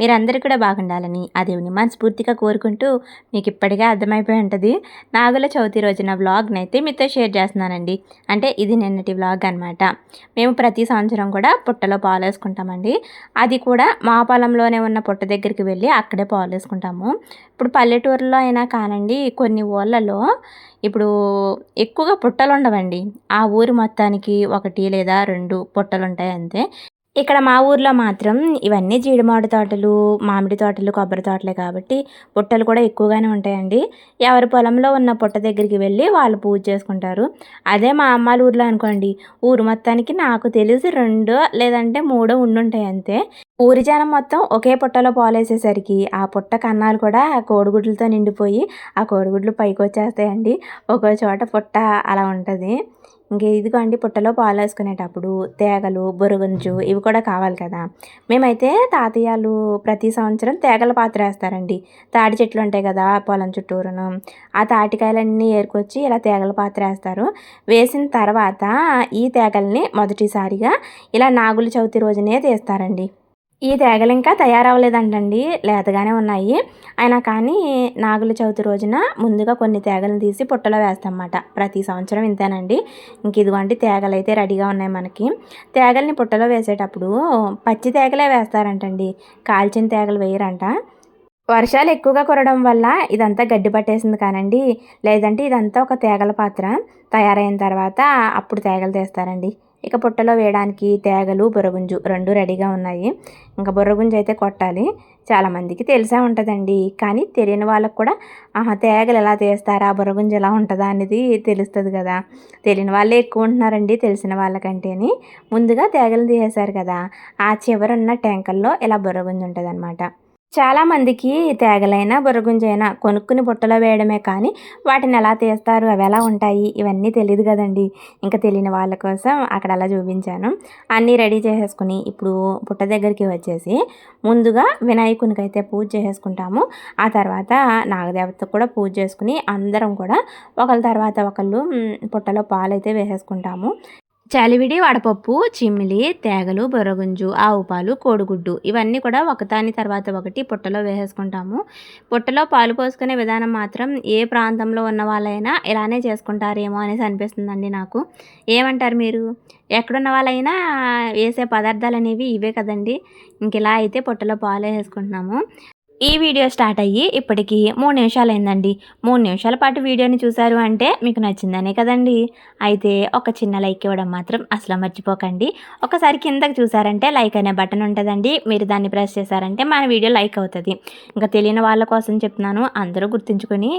మీరందరూ కూడా బాగుండాలని ఆ దేవుని మనస్ఫూర్తిగా కోరుకుంటూ మీకు ఇప్పటికే అర్థమైపోయి ఉంటుంది. నాగుల చవితి రోజున వ్లాగ్ని అయితే మీతో షేర్ చేస్తున్నానండి. అంటే ఇది నిన్నటి వ్లాగ్ అనమాట మేము ప్రతి సంవత్సరం కూడా పుట్టలో పాలు వేసుకుంటామండి. అది కూడా మా పొలంలోనే ఉన్న పుట్ట దగ్గరికి వెళ్ళి అక్కడే పాలు వేసుకుంటాము. ఇప్పుడు పల్లెటూరులో అయినా కానండి కొన్ని ఊళ్ళలో ఇప్పుడు ఎక్కువగా పుట్టలు ఉండవండి ఆ ఊరు మొత్తానికి ఒకటి లేదా రెండు పుట్టలు ఉంటాయి అంతే ఇక్కడ మా ఊర్లో మాత్రం ఇవన్నీ జీడిమాడి తోటలు మామిడి తోటలు కొబ్బరి తోటలే కాబట్టి పుట్టలు కూడా ఎక్కువగానే ఉంటాయండి. ఎవరి పొలంలో ఉన్న పుట్ట దగ్గరికి వెళ్ళి వాళ్ళు పూజ చేసుకుంటారు. అదే మా అమ్మాల ఊర్లో అనుకోండి ఊరు మొత్తానికి నాకు తెలిసి రెండు లేదంటే మూడో ఉండుంటాయి అంతే. ఊరి జనం మొత్తం ఒకే పుట్టలో పాలేసేసరికి ఆ పుట్ట కన్నాలు కూడా కోడిగుడ్లతో నిండిపోయి ఆ కోడిగుడ్లు పైకి వచ్చేస్తాయండి ఒక్కో చోట పుట్ట అలా ఉంటుంది. ఇంక ఇదిగోండి పుట్టలో పాలు వేసుకునేటప్పుడు తేగలు బొరుగుంజు ఇవి కూడా కావాలి కదా. మేమైతే తాతయ్యలు ప్రతి సంవత్సరం తేగల పాత్ర వేస్తారండి. తాటి చెట్లు ఉంటాయి కదా పొలం చుట్టూరును. ఆ తాటికాయలన్నీ ఏరుకొచ్చి ఇలా తేగల పాత్ర వేస్తారు. వేసిన తర్వాత ఈ తేగల్ని మొదటిసారిగా ఇలా నాగుల చవితి రోజునే తీస్తారండి. ఈ తేగలు ఇంకా తయారవ్వలేదంటండి. లేతగానే ఉన్నాయి. అయినా కానీ నాగుల చవితి రోజున ముందుగా కొన్ని తేగలను తీసి పుట్టలో వేస్తామన్నమాట. ప్రతి సంవత్సరం ఇంతేనండి. ఇంక ఇదిగోండి తేగలు అయితే రెడీగా ఉన్నాయి మనకి. తేగల్ని పుట్టలో వేసేటప్పుడు పచ్చి తేగలే వేస్తారంటండి. కాల్చిన తేగలు వేయరంట. వర్షాలు ఎక్కువగా కురడం వల్ల ఇదంతా గడ్డి పట్టేసింది కానండి. లేదంటే ఇదంతా ఒక తేగల పాత్ర. తయారైన తర్వాత అప్పుడు తేగలు తీస్తారండి. ఇక పుట్టలో వేయడానికి తేగలు బుర్రగుంజు రెండు రెడీగా ఉన్నాయి. ఇంకా బుర్రగుంజు అయితే కొట్టాలి. చాలామందికి తెలిసే ఉంటుందండి. కానీ తెలియని వాళ్ళకు కూడా ఆహా తేగలు ఎలా తీస్తారా? బుర్రగుంజు ఎలా ఉంటుందా? అనేది తెలుస్తుంది కదా. తెలియని వాళ్ళే ఎక్కువ ఉంటున్నారండి తెలిసిన వాళ్ళకంటేని. ముందుగా తేగలు తీసేశారు కదా. ఆ చివరున్న ట్యాంకల్లో ఇలా బుర్రగుంజు ఉంటుంది చాలామందికి తేగలైన బుర్రగుంజైనా కొనుక్కుని బుట్టలో వేయడమే కానీ వాటిని ఎలా తీస్తారు అవి ఎలా ఉంటాయి ఇవన్నీ తెలియదు కదండి. ఇంకా తెలియని వాళ్ళ కోసం అక్కడ అలా చూపించాను. అన్నీ రెడీ చేసేసుకుని ఇప్పుడు పుట్ట దగ్గరికి వచ్చేసి ముందుగా వినాయకునికి అయితే పూజ చేసేసుకుంటాము. ఆ తర్వాత నాగదేవతకు కూడా పూజ చేసుకుని అందరం కూడా ఒకళ్ళ తర్వాత ఒకళ్ళు పుట్టలో పాలు అయితే వేసేసుకుంటాము. చలివిడి వడపప్పు చిమ్మిలి తేగలు బొరగుంజు ఆవు పాలు కోడిగుడ్డు ఇవన్నీ కూడా ఒకదాని తర్వాత ఒకటి పుట్టలో వేసేసుకుంటాము. పుట్టలో పాలు పోసుకునే విధానం మాత్రం ఏ ప్రాంతంలో ఉన్న వాళ్ళైనా ఇలానే చేసుకుంటారేమో అనేసి అనిపిస్తుందండి నాకు. ఏమంటారు మీరు? ఎక్కడున్న వాళ్ళైనా వేసే పదార్థాలు అనేవి ఇవే కదండి. ఇంక ఇలా అయితే పుట్టలో పాలు వేసుకుంటున్నాము ఈ వీడియో స్టార్ట్ అయ్యి ఇప్పటికి మూడు నిమిషాలు అయిందండి మూడు నిమిషాల పాటు వీడియోని చూశారు అంటే మీకు నచ్చిందనే కదండి. అయితే ఒక చిన్న లైక్ ఇవ్వడం మాత్రం అసలు మర్చిపోకండి. ఒకసారి కిందకి చూసారంటే లైక్ అనే బటన్ ఉంటుందండి. మీరు దాన్ని ప్రెస్ చేశారంటే మన వీడియో లైక్ అవుతుంది. ఇంకా తెలియని వాళ్ళ కోసం చెప్తున్నాను. అందరూ గుర్తుంచుకొని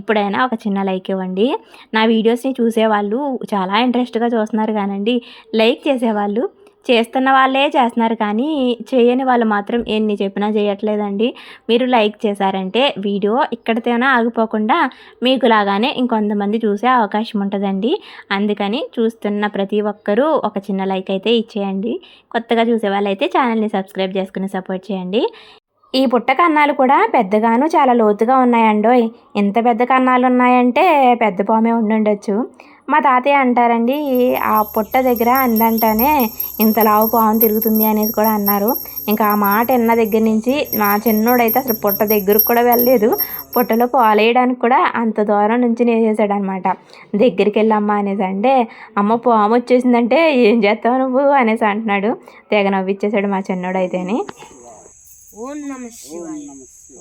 ఇప్పుడైనా ఒక చిన్న లైక్ ఇవ్వండి. నా వీడియోస్ని చూసేవాళ్ళు చాలా ఇంట్రెస్ట్గా చూస్తున్నారు కానండి. లైక్ చేసేవాళ్ళు చేస్తున్న వాళ్ళే చేస్తున్నారు కానీ చేయని వాళ్ళు మాత్రం ఎన్ని చెప్పినా చేయట్లేదండి. మీరు లైక్ చేశారంటే వీడియో ఇక్కడితోనే ఆగిపోకుండా మీకు లాగానే ఇంకొంతమంది చూసే అవకాశం ఉంటుందండి. అందుకని చూస్తున్న ప్రతి ఒక్కరూ ఒక చిన్న లైక్ అయితే ఇచ్చేయండి. కొత్తగా చూసే వాళ్ళైతే ఛానల్ని సబ్స్క్రైబ్ చేసుకుని సపోర్ట్ చేయండి. ఈ పుట్ట కన్నాలు కూడా పెద్దగాను చాలా లోతుగా ఉన్నాయండోయ్. ఎంత పెద్ద కన్నాలు ఉన్నాయంటే పెద్ద పామే ఉండుండొచ్చు. మా తాతయ్య అంటారండి ఆ పుట్ట దగ్గర అందంటానే ఇంత లావు పాము తిరుగుతుంది అనేసి కూడా అన్నారు. ఇంకా ఆ మాట విన్న దగ్గర నుంచి మా చిన్నోడైతే అసలు పుట్ట దగ్గరకు కూడా వెళ్ళలేదు. పుట్టలో పాలేయడానికి కూడా అంత దూరం నుంచి నేసేసాడు అనమాట దగ్గరికి వెళ్ళమ్మా అనేసి అంటే అమ్మ పాము వచ్చేసిందంటే ఏం చేస్తావు నువ్వు? అనేసి అంటున్నాడు. తెగ నవ్విచ్చేసాడు మా చిన్నోడైతేని. ఓం నమ శివాయ.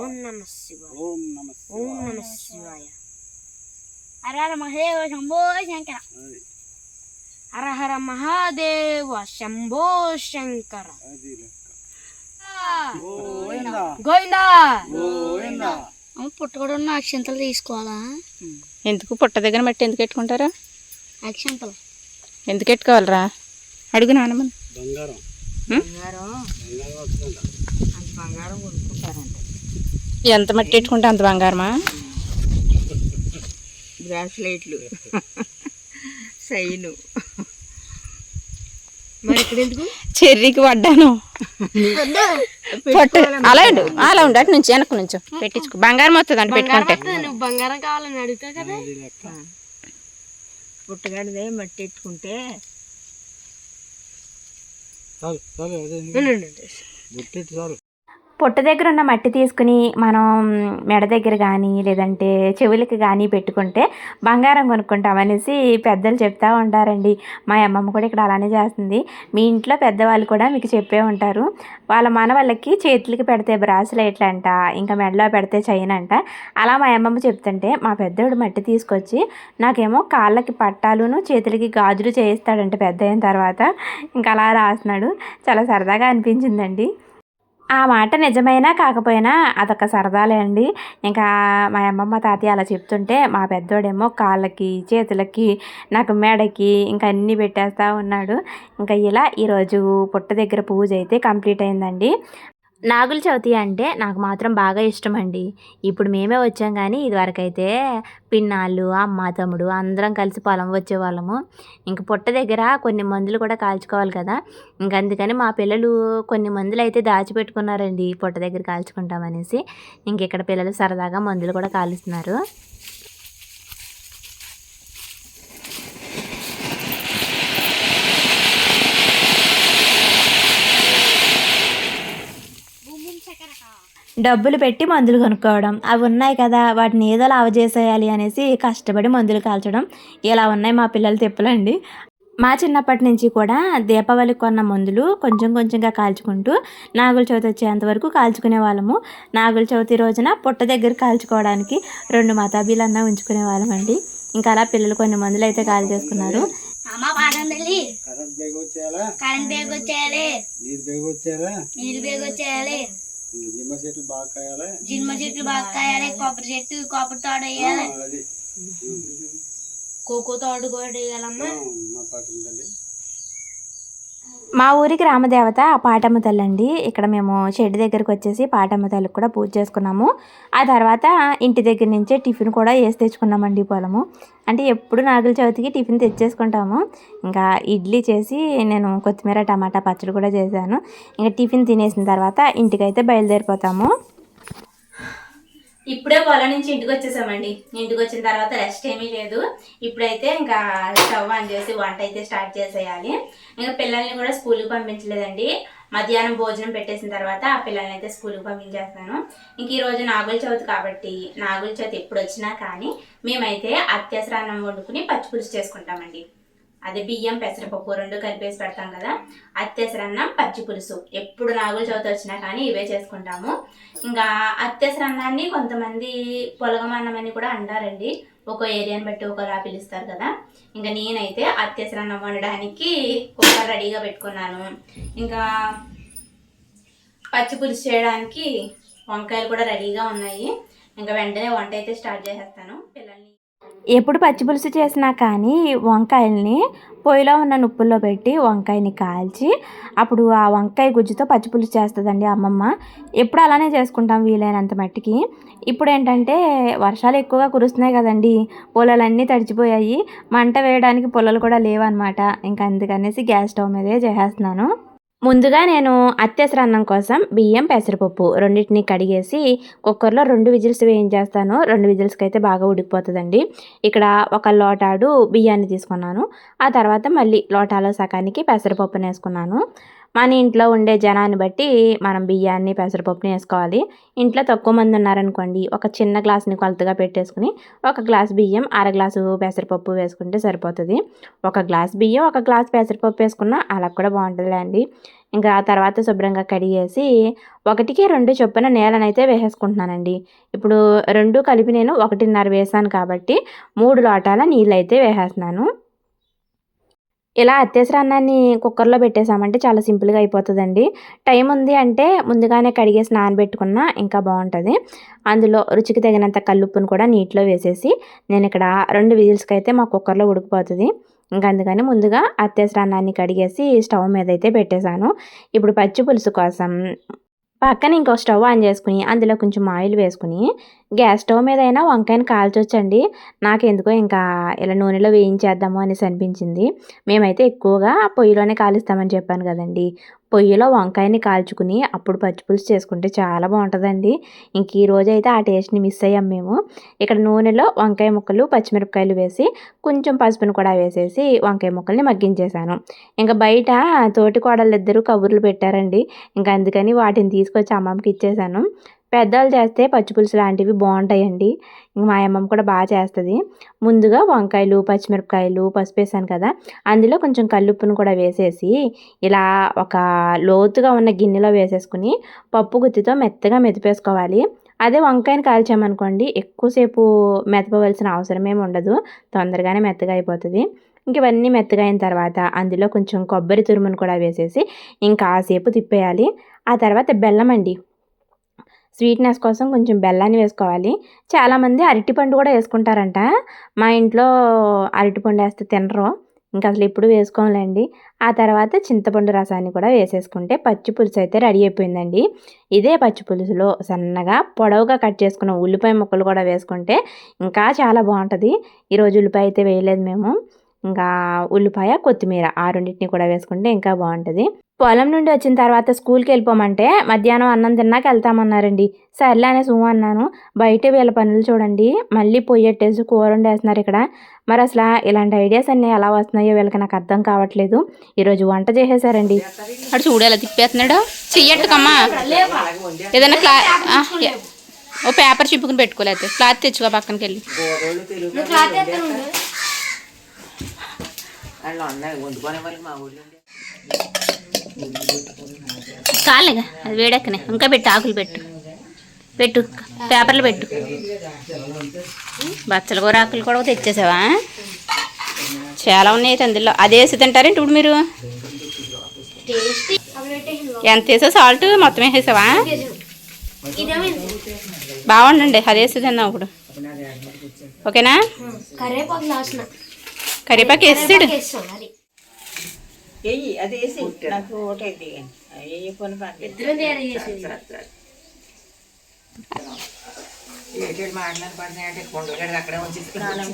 ఓం నమ శివాయ. ఓం నమ ఓం నమ శివాయ. హర హర మహదేవ శంభో శంకర అది హర హర మహాదేవ శంభో శంకర గోవిందా గోవిందా పుట్టగొడ ఉన్న అక్షంతలు తీసుకోవాలా? ఎందుకు పుట్ట దగ్గర మట్టి ఎందుకు పెట్టుకుంటారా? అక్షంతలు. ఎందుకు పెట్టుకోవాలరా? అడుగు నాన్నమ్మని బంగారం. ఎంత మట్టి పెట్టుకుంటే అంత బంగారమా? బ్రాస్లెట్లు. సైలు మరి ఇక్కడ ఎందుకు చెర్రీకి పడ్డాను పట్టు అలా ఉండు అలా ఉండు అటు నుంచి వెనక నుంచి. పెట్టించుకో. బంగారం వస్తుంది అంటే పెట్టుకుంటే. నువ్వు బంగారం కావాలని అడుగుతావు కదా. పుట్టగడదే మట్టి ఎట్టుకుంటే చాలు చాలు అదే ఉండండి. బుట్టెట్టు చాలు. పొట్ట దగ్గర ఉన్న మట్టి తీసుకుని మనం మెడ దగ్గర కానీ లేదంటే చెవులకి కానీ పెట్టుకుంటే బంగారం కొనుక్కుంటాం అనేసి పెద్దలు చెప్తా ఉంటారండి. మా అమ్మమ్మ కూడా ఇక్కడ అలానే చేస్తుంది. మీ ఇంట్లో పెద్దవాళ్ళు కూడా మీకు చెప్పే ఉంటారు. వాళ్ళ మనవాళ్ళకి చేతులకి పెడితే బ్రాస్లెట్లు అంట ఇంకా మెడలో పెడితే చైన్ అంట. అలా మా అమ్మమ్మ చెప్తుంటే మా పెద్దోడు మట్టి తీసుకొచ్చి నాకేమో కాళ్ళకి పట్టాలును చేతులకి గాజులు చేయిస్తాడంట పెద్ద అయిన తర్వాత. ఇంకా అలా రాస్తున్నాడు. చాలా సరదాగా అనిపించిందండి. ఆ మాట నిజమైనా కాకపోయినా అదొక సరదాలే అండి. ఇంకా మా అమ్మమ్మ తాతయ్య అలా చెప్తుంటే మా పెద్దోడేమో కాళ్ళకి చేతులకి నాకు మెడకి ఇంకా అన్నీ పెట్టేస్తూ ఉన్నాడు. ఇంకా ఇలా ఈరోజు పుట్ట దగ్గర పూజ అయితే కంప్లీట్ అయిందండి. నాగుల చవితి అంటే నాకు మాత్రం బాగా ఇష్టం అండి ఇప్పుడు మేమే వచ్చాం కానీ ఇదివరకైతే పిన్నాళ్ళు అమ్మ తమ్ముడు అందరం కలిసి పొలం వచ్చేవాళ్ళము. ఇంక పుట్ట దగ్గర కొన్ని మందులు కూడా కాల్చుకోవాలి కదా. ఇంక అందుకని మా పిల్లలు కొన్ని మందులు అయితే దాచిపెట్టుకున్నారండి పుట్ట దగ్గర కాల్చుకుంటామనేసి ఇంక ఇక్కడ పిల్లలు సరదాగా మందులు కూడా కాలుస్తున్నారు. డబ్బులు పెట్టి మందులు కొనుక్కోవడం. అవి ఉన్నాయి కదా వాటిని ఏదో లావ చేసేయాలి అనేసి కష్టపడి మందులు కాల్చడం. ఇలా ఉన్నాయి మా పిల్లల తిప్పలండి. మా చిన్నప్పటి నుంచి కూడా దీపావళికి కొన్న మందులు కొంచెం కొంచెంగా కాల్చుకుంటూ నాగుల చవితి వచ్చేంత వరకు కాల్చుకునే వాళ్ళము. నాగుల చవితి రోజున పుట్ట దగ్గర కాల్చుకోవడానికి రెండు మతాబీలన్నా ఉంచుకునే వాళ్ళం అండి. ఇంకా అలా పిల్లలు కొన్ని మందులు అయితే కాల్ చేసుకున్నారు. కరెంట్ వచ్చేయాలా? వచ్చేయాలి. నీరు వచ్చేయాలా. నిమ్మ చెట్లు బాగా కాయాలా. జిల్మ చెట్లు బాగా కాయాలి కొబ్బరి చెట్టు కొబ్బరి తోడు వేయాలి. కోకో తోడు కూడా వేయాలమ్మా. మా పాట ఉండాలి. మా ఊరికి రామదేవత పాటమ్మ తల్లి అండి. ఇక్కడ మేము షెడ్ దగ్గరకు వచ్చేసి పాటమ్మ తల్లికి కూడా పూజ చేసుకున్నాము. ఆ తర్వాత ఇంటి దగ్గర నుంచే టిఫిన్ కూడా వేసి తెచ్చుకున్నామండి పొలము. అంటే ఎప్పుడు నాగుల చవితికి టిఫిన్ తెచ్చేసుకుంటాము. ఇంకా ఇడ్లీ చేసి నేను కొత్తిమీర టమాటా పచ్చడి కూడా చేశాను. ఇంకా టిఫిన్ తినేసిన తర్వాత ఇంటికైతే బయలుదేరిపోతాము. ఇప్పుడే పొలం నుంచి ఇంటికి వచ్చేసామండి. ఇంటికి వచ్చిన తర్వాత రెస్ట్ ఏమీ లేదు. ఇప్పుడైతే ఇంకా స్టవ్ ఆన్ చేసి వంట అయితే స్టార్ట్ చేసేయాలి. ఇంకా పిల్లల్ని కూడా స్కూల్కి పంపించలేదండి. మధ్యాహ్నం భోజనం పెట్టేసిన తర్వాత ఆ పిల్లల్ని అయితే స్కూల్కి పంపించేస్తాను ఇంక ఈరోజు నాగుల చవితి కాబట్టి నాగుల చవితి ఎప్పుడు వచ్చినా కానీ మేమైతే అత్యవసరాన్నం వండుకుని పచ్చి పులుసు చేసుకుంటామండి. అదే బియ్యం పెసరపప్పు రెండు కలిపేసి పెడతాం కదా. అత్యసరన్నం పచ్చి పులుసు. ఎప్పుడు నాగుల చవితి వచ్చినా కానీ ఇవే చేసుకుంటాము. ఇంకా అత్యసరన్నాన్ని కొంతమంది పొలగమన్నం అని కూడా అంటారండి. ఒక ఏరియాని బట్టి ఒకలా పిలుస్తారు కదా. ఇంకా నేనైతే అత్యసరన్నం వండడానికి కుక్కర్ రెడీగా పెట్టుకున్నాను. ఇంకా పచ్చి పులుసు చేయడానికి వంకాయలు కూడా రెడీగా ఉన్నాయి. ఇంకా వెంటనే వంట అయితే స్టార్ట్ చేసేస్తాను. ఎప్పుడు పచ్చి పులుసు చేసినా కానీ వంకాయల్ని పొయ్యిలో ఉన్న నుప్పుల్లో పెట్టి వంకాయని కాల్చి అప్పుడు ఆ వంకాయ గుజ్జుతో పచ్చి పులుసు చేస్తుందండి అమ్మమ్మ. ఎప్పుడు అలానే చేసుకుంటాం వీలైనంత మట్టికి. ఇప్పుడు ఏంటంటే వర్షాలు ఎక్కువగా కురుస్తున్నాయి కదండి. పొలాలన్నీ తడిచిపోయాయి. మంట వేయడానికి పొలాలు కూడా లేవన్నమాట. ఇంకా అందుకనేసి గ్యాస్ స్టవ్ మీదే చేసేస్తున్నాను. ముందుగా నేను అత్యవసర అన్నం కోసం బియ్యం పెసరపప్పు రెండింటిని కడిగేసి కుక్కర్లో రెండు విజిల్స్ వేయించేస్తాను. రెండు విజిల్స్కి అయితే బాగా ఉడికిపోతుందండి. ఇక్కడ ఒక లోటాడు బియ్యాన్ని తీసుకున్నాను. ఆ తర్వాత మళ్ళీ లోటాలో సగానికి పెసరపప్పును వేసుకున్నాను మన ఇంట్లో ఉండే జనాన్ని బట్టి మనం బియ్యాన్ని పెసరపప్పుని వేసుకోవాలి. ఇంట్లో తక్కువ మంది ఉన్నారనుకోండి ఒక చిన్న గ్లాస్ని కొలతగా పెట్టేసుకుని ఒక గ్లాస్ బియ్యం అర గ్లాసు పెసరపప్పు వేసుకుంటే సరిపోతుంది. ఒక గ్లాస్ బియ్యం ఒక గ్లాస్ పెసరపప్పు వేసుకున్నా అలా కూడా బాగుంటుంది ఇంకా ఆ తర్వాత శుభ్రంగా కడిగేసి ఒకటికి రెండు చొప్పున నేలనైతే వేసేసుకుంటున్నానండి. ఇప్పుడు రెండు కలిపి నేను ఒకటిన్నర వేసాను కాబట్టి మూడు లోటాల నీళ్ళు అయితే వేసేస్తున్నాను. ఇలా అత్యవసర అన్నాన్ని కుక్కర్లో పెట్టేసామంటే చాలా సింపుల్గా అయిపోతుందండి. టైం ఉంది అంటే ముందుగానే కడిగేసి నానబెట్టుకున్నా ఇంకా బాగుంటుంది. అందులో రుచికి తగినంత కల్లుప్పును కూడా నీటిలో వేసేసి నేను ఇక్కడ రెండు విజిల్స్కి అయితే మా కుక్కర్లో ఉడికిపోతుంది. ఇంకా అందుకని ముందుగా అత్యవసర అన్నాన్ని కడిగేసి స్టవ్ మీద అయితే పెట్టేశాను. ఇప్పుడు పచ్చి పులుసు కోసం పక్కన ఇంకో స్టవ్ ఆన్ చేసుకుని అందులో కొంచెం ఆయిల్ వేసుకుని గ్యాస్ స్టవ్ మీద అయినా వంకాయని కాల్చొచ్చండి. నాకు ఎందుకో ఇంకా ఇలా నూనెలో వేయించేద్దాము అనేసి అనిపించింది. మేమైతే ఎక్కువగా పొయ్యిలోనే కాలుస్తామని చెప్పాను కదండి. పొయ్యిలో వంకాయని కాల్చుకుని అప్పుడు పచ్చిపులుసు చేసుకుంటే చాలా బాగుంటుందండి. ఇంక ఈ రోజు అయితే ఆ టేస్ట్ని మిస్ అయ్యాం మేము. ఇక్కడ నూనెలో వంకాయ ముక్కలు పచ్చిమిరపకాయలు వేసి కొంచెం పసుపును కూడా వేసేసి వంకాయ ముక్కల్ని మగ్గించేశాను ఇంకా బయట తోటి కోడళ్ళిద్దరూ కబుర్లు పెట్టారండి. ఇంకా అందుకని వాటిని తీసుకొచ్చి అమ్మమ్మకి ఇచ్చేసాను. పెద్దలు చేస్తే పచ్చిపులుసు లాంటివి బాగుంటాయండి. మా అమ్మమ్మ కూడా బాగా చేస్తుంది. ముందుగా వంకాయలు పచ్చిమిరపకాయలు పసుపు వేసాను కదా అందులో కొంచెం కల్లుప్పును కూడా వేసేసి ఇలా ఒక లోతుగా ఉన్న గిన్నెలో వేసేసుకుని పప్పు గుత్తితో మెత్తగా మెతిపేసుకోవాలి అదే వంకాయని కాల్చామనుకోండి ఎక్కువసేపు మెతపవలసిన అవసరం ఏమి ఉండదు. తొందరగానే మెత్తగా అయిపోతుంది. ఇంక ఇవన్నీ మెత్తగా అయిన తర్వాత అందులో కొంచెం కొబ్బరి తురుమును కూడా వేసేసి ఇంకా తిప్పేయాలి. ఆ తర్వాత బెల్లం అండి స్వీట్నెస్ కోసం కొంచెం బెల్లాన్ని వేసుకోవాలి. చాలామంది అరటిపండు కూడా వేసుకుంటారంట. మా ఇంట్లో అరటిపండు వేస్తే తినరు. ఇంకా అసలు ఎప్పుడు వేసుకోవాలండి ఆ తర్వాత చింతపండు రసాన్ని కూడా వేసేసుకుంటే పచ్చి పులుసు అయితే రెడీ అయిపోయిందండి. ఇదే పచ్చి పులుసులో సన్నగా పొడవుగా కట్ చేసుకున్న ఉల్లిపాయ ముక్కలు కూడా వేసుకుంటే ఇంకా చాలా బాగుంటుంది. ఈరోజు ఉల్లిపాయ అయితే వేయలేదు మేము. ఇంకా ఉల్లిపాయ కొత్తిమీర ఆ రెండింటిని కూడా వేసుకుంటే ఇంకా బాగుంటుంది. పొలం నుండి వచ్చిన తర్వాత స్కూల్కి వెళ్ళిపోమంటే మధ్యాహ్నం అన్నం తిన్నాక వెళ్తామన్నారండి. సర్లే అనేసి అన్నాను. బయట వీళ్ళ పనులు చూడండి. మళ్ళీ పొయ్యెట్టేసి కూర వండేస్తున్నారు ఇక్కడ. మరి అసలు ఇలాంటి ఐడియాస్ అన్నీ ఎలా వస్తున్నాయో వీళ్ళకి నాకు అర్థం కావట్లేదు. ఈరోజు వంట చేసేసారండి. అటు చూడు ఎలా తిప్పేస్తున్నాడు. చెయ్యట్టుకమ్మా ఏదైనా క్లా ఓ పేపర్ చిప్పుకుని పెట్టుకోలేదు క్లాత్ తెచ్చుకో పక్కనకి వెళ్ళి వాళ్ళు వండుకునే మా ఊళ్ళో కాలేగా అది వేడెక్కనే. ఇంకా పెట్టు ఆకులు పెట్టు. పెట్టు పేపర్లు పెట్టు. బచ్చల కూర ఆకులు కూడా తెచ్చేసావా? చాలా ఉన్నాయి అయితే అందులో. అది వేసి తింటారేంటి ఇప్పుడు మీరు? ఎంత వేసావు సాల్ట్ మొత్తం వేసేసావా? బాగుండండి. అది వేసి తిన్నావు ఇప్పుడు. ఓకేనా? కరివేపాకు వేసాడు వేస్తాం అది ఎయ్యి అది వేసి నాకు ఓటైంది అయ్యి పని పని ఇద్దరం తయారు చేసేది ఏటేడు మాట్లాడి పడినాయంటే కొండగడికి అక్కడే ఉంచుకున్నాను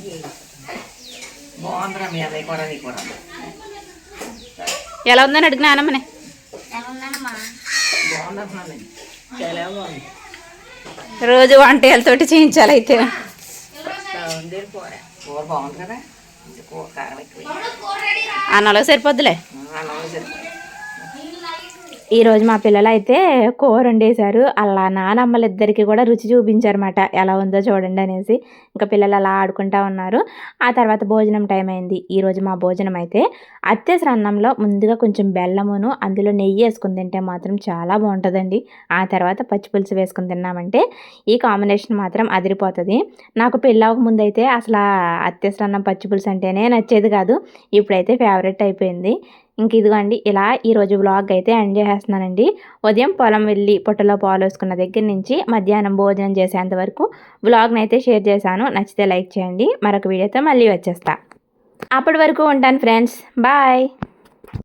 బాగుందిరా మీ అదే కూర నీ కూర ఎలా ఉందని అడిగిన బాగుంది. రోజు వంటలతోటి చేయించాలి అయితే కూర బాగుంది కదా? ఇది కూర కారం ఎక్కువ అన్నలో సరిపోద్దులే. అన్నం సరిపోయింది ఈరోజు మా పిల్లలు అయితే కూర వండేశారు. అలా నానమ్మలిద్దరికి కూడా రుచి చూపించారన్నమాట. ఎలా ఉందో చూడండి అనేసి. ఇంకా పిల్లలు అలా ఆడుకుంటా ఉన్నారు. ఆ తర్వాత భోజనం టైం అయింది. ఈరోజు మా భోజనం అయితే అత్యవసర అన్నంలో ముందుగా కొంచెం బెల్లమును అందులో నెయ్యి వేసుకుని తింటే మాత్రం చాలా బాగుంటుందండి. ఆ తర్వాత పచ్చి పులుసు వేసుకుని తిన్నామంటే ఈ కాంబినేషన్ మాత్రం అదిరిపోతుంది. నాకు పెళ్ళవక ముందు అయితే అసలు అత్యవసర అన్నం పచ్చి పులుసు అంటేనే నచ్చేది కాదు. ఇప్పుడైతే ఫేవరెట్ అయిపోయింది. ఇంక ఇదిగోండి ఇలా ఈరోజు వ్లాగ్ అయితే ఎండ్ చేస్తున్నానండి ఉదయం పొలం వెళ్ళి పొట్టలో పాలు వేసుకున్న దగ్గర నుంచి మధ్యాహ్నం భోజనం చేసేంత వరకు వ్లాగ్ని అయితే షేర్ చేశాను. నచ్చితే లైక్ చేయండి. మరొక వీడియోతో మళ్ళీ వచ్చేస్తా. అప్పటి వరకు ఉంటాను ఫ్రెండ్స్ బాయ్